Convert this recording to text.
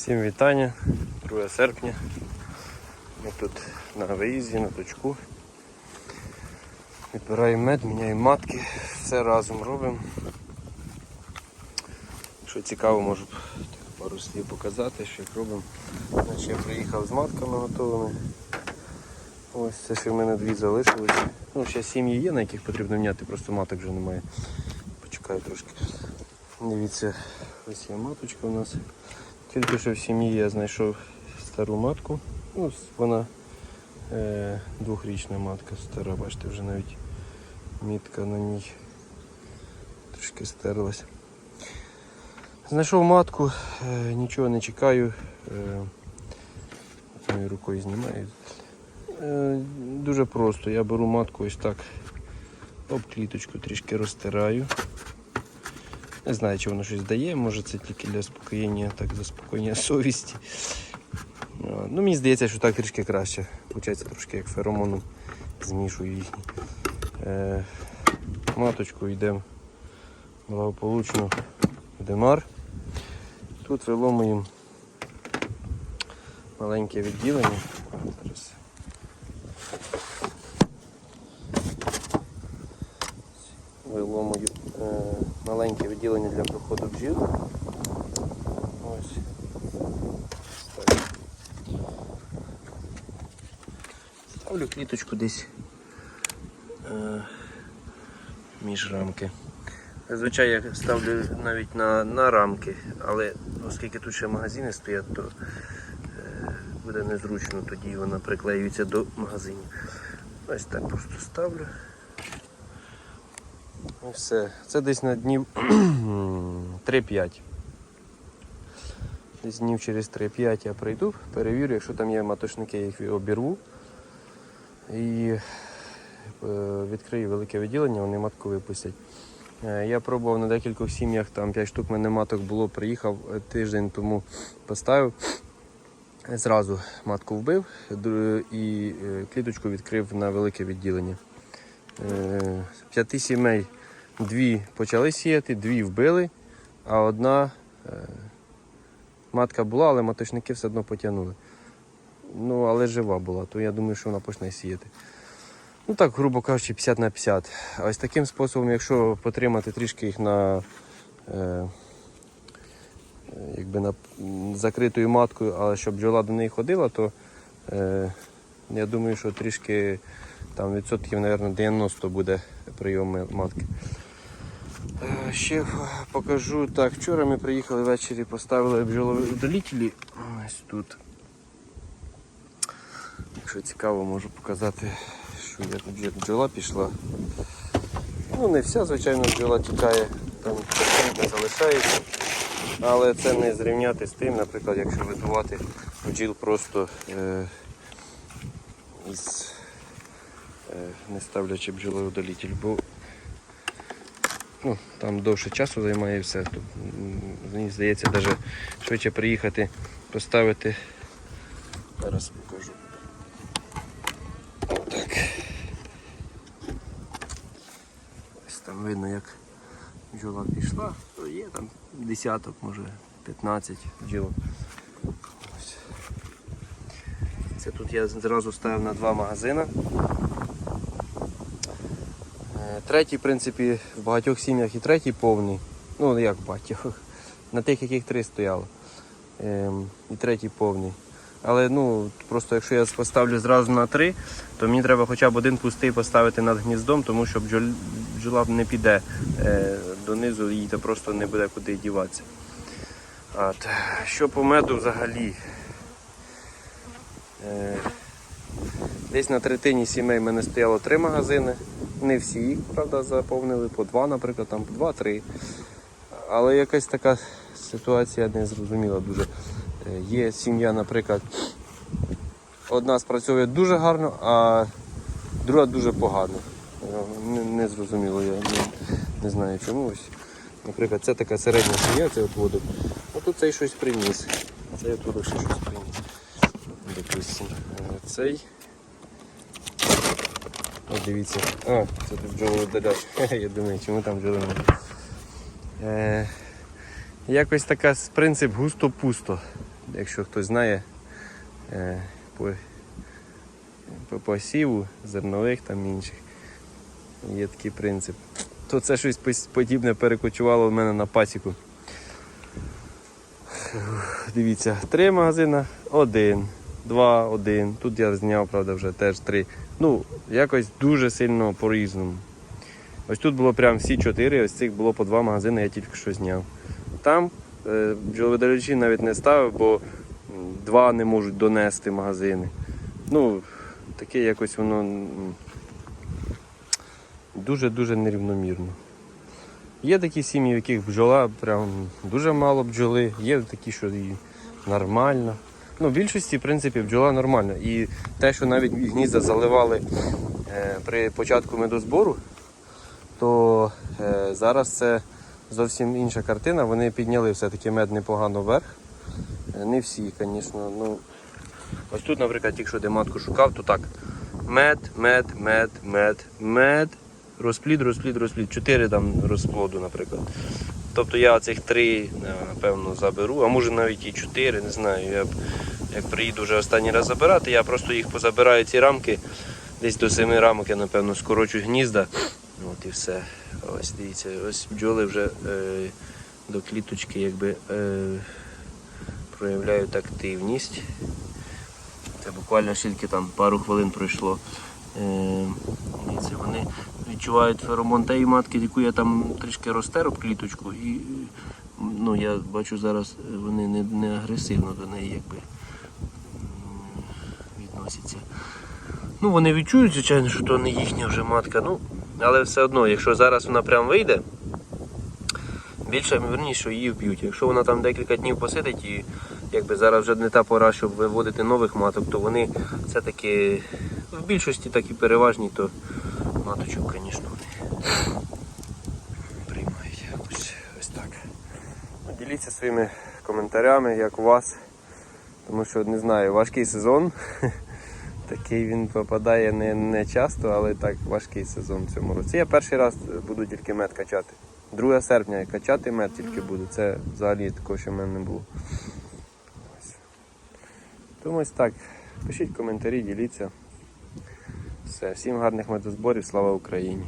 Всім вітання, 2 серпня. Ми тут на виїзді, на точку. Відбираємо мед, міняємо матки, все разом робимо. Що цікаво, можу пару слів показати, що як робимо. Значить, я приїхав з матками готовими. Ось це ще в мене дві залишились. Ну, ще сім'ї є, на яких потрібно міняти, просто маток вже немає. Почекаю трошки. Дивіться, ось є маточка у нас. Тільки що в сім'ї я знайшов стару матку. Ну, вона е, двохрічна матка стара, бачите, вже навіть мітка на ній трошки стерлась. Знайшов матку, е, нічого не чекаю. Е, рукою знімаю. Е, дуже просто. Я беру матку ось так, об кліточку трішки розтираю. Не знаю, чи воно щось дає, може це тільки для спокоєння, так заспокоєння совісті. Ну, мені здається, що так трішки краще. Получається трошки як феромоном змішую їхні. Е, маточку йдемо благополучно в демар. Тут виломуємо маленьке відділення. Зараз. Виломую е, маленьке відділення для проходу бджіл. Ось. Ставлю. Кліточку десь е, між рамки. Зазвичай я ставлю навіть на, на рамки, але оскільки тут ще магазини стоять, то е, буде незручно, тоді вона приклеюється до магазинів. Ось так просто ставлю. І все. Це десь на днів 3-5. Десь днів через 3-5 я прийду, перевірю, якщо там є маточники, я їх обірву. І е, відкрию велике відділення, вони матку випустять. Е, Я пробував на декількох сім'ях, там 5 штук мене маток було, приїхав е, тиждень тому поставив. Зразу матку вбив і кліточку відкрив на велике відділення. П'яти сімей дві почали сіяти, дві вбили, а одна е, матка була, але маточники все одно потягнули. Ну, але жива була, то я думаю, що вона почне сіяти. Ну так, грубо кажучи, 50 на 50. А ось таким способом, якщо потримати трішки їх на е, е, якби на закритою маткою, але щоб бджола до неї ходила, то е, я думаю, що трішки там відсотків, мабуть, 90 буде прийом матки. Е, Ще покажу так. Вчора ми приїхали ввечері, поставили бджоловидолітелі ось тут. Якщо цікаво, можу показати, що як бджі- бджола пішла. Ну, не вся, звичайно, бджола тікає, там частинка залишається. Але це не зрівняти з тим, наприклад, якщо видувати бджіл просто е, із, е, не ставлячи бджоловидолітель, бо ну, там довше часу займає все. Тут, мені здається, навіть швидше приїхати, поставити. Зараз покажу. Так. Ось там видно, як бджола пішла, то є там десяток, може 15 бджіл. Це тут я зразу ставив на два магазини. Третій, в принципі, в багатьох сім'ях і третій повний. Ну, як в багатьох. На тих, яких три стояло. Ем, і третій повний. Але ну, просто якщо я поставлю зразу на три, то мені треба хоча б один пустий поставити над гніздом, тому що бджола не піде е, донизу, їй то просто не буде куди діватися. От. Що по меду взагалі? Е, Десь на третині сімей в мене стояло три магазини. Не всі їх, правда, заповнили, по два, наприклад, там по два-три. Але якась така ситуація незрозуміла дуже. Е, Є сім'я, наприклад, одна спрацьовує дуже гарно, а друга дуже погано. Е, Не, не я не, не знаю чому. Наприклад, це така середня сім'я, це от водок. А тут цей щось приніс. Цей от водок ще щось приніс. Допустим. Е, Цей. От дивіться. А, це тут бджоловидаляч. Я думаю, чому там бджоли. Е, якось така принцип густо-пусто. якщо хтось знає е, по, по посіву зернових там інших, є такий принцип. То це щось подібне перекочувало в мене на пасіку. Дивіться, три магазини, один, два, один. Тут я зняв, правда, вже теж три. Ну, якось дуже сильно по-різному. Ось тут було прям всі чотири, ось цих було по два магазини, я тільки що зняв. Там е, бджоловидалючі навіть не ставив, бо два не можуть донести магазини. Ну, таке якось воно дуже-дуже нерівномірно. Є такі сім'ї, в яких бджола прям дуже мало бджоли, є такі, що і нормально. Ну, в більшості, в принципі, бджола нормальна. І те, що навіть гнізда заливали е, при початку медозбору, то е, зараз це зовсім інша картина. Вони підняли все-таки мед непогано вверх. Е, Не всі, звісно. Ну, ось тут, наприклад, якщо де матку шукав, то так. Мед, мед, мед, мед, мед, розплід, розплід, розплід. Чотири там розплоду, наприклад. Тобто я цих три, е, напевно, заберу, а може навіть і чотири, не знаю. Я як приїду вже останній раз забирати, я просто їх позабираю ці рамки. Десь до семи рамок я, напевно, скорочу гнізда. От і все. Ось дивіться, ось бджоли вже е, до кліточки якби е, проявляють активність. Це буквально тільки там пару хвилин пройшло. Е, дивіться, вони відчувають феромон тієї матки, яку я там трішки розтер об кліточку. І ну, я бачу зараз е, вони не, не агресивно до неї якби відносяться. Ну, вони відчують, звичайно, що то не їхня вже матка. Ну, але все одно, якщо зараз вона прям вийде, більше ймовірність, що її вб'ють. Якщо вона там декілька днів посидить і якби зараз вже не та пора, щоб виводити нових маток, то вони все-таки в більшості так і переважні, то маточок, звісно, приймають. Ось, ось так. Діліться своїми коментарями, як у вас. Тому що не знаю, важкий сезон. Такий він попадає не, не часто, але так важкий сезон в цьому році. Я перший раз буду тільки мед качати. 2 серпня качати мед тільки буду. Це взагалі такого, що в мене не було. Ось. Тому ось так. Пишіть коментарі, діліться. Все, всім гарних медозборів, слава Україні!